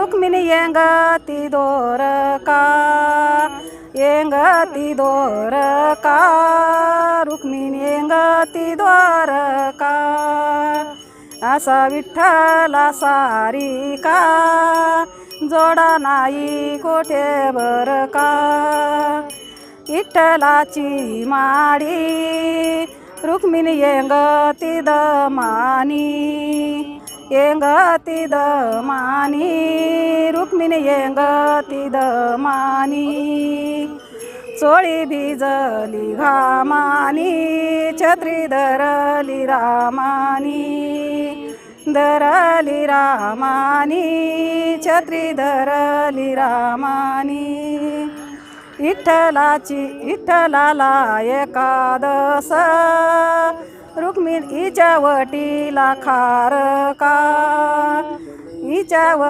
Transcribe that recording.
रुक्मिणी येंगती दोर का येंगती दोर का रुक्मिणी येंगती द्वार का असा विठ्ठला सारी का जोडा नाही कोठे बर का विठ्ठलाची माडी रुक्मिणी येंगती दमानी येंगती दमानी रुक्मिणी येंगती दमानी चोळी भिजली घामानी छत्री धरली रामानी धरली रामानी छत्री धरली रामानी. विठ्ठलाची विठ्ठलाला एकादस रुक्मिणीच्या वटीला खार का हिच्या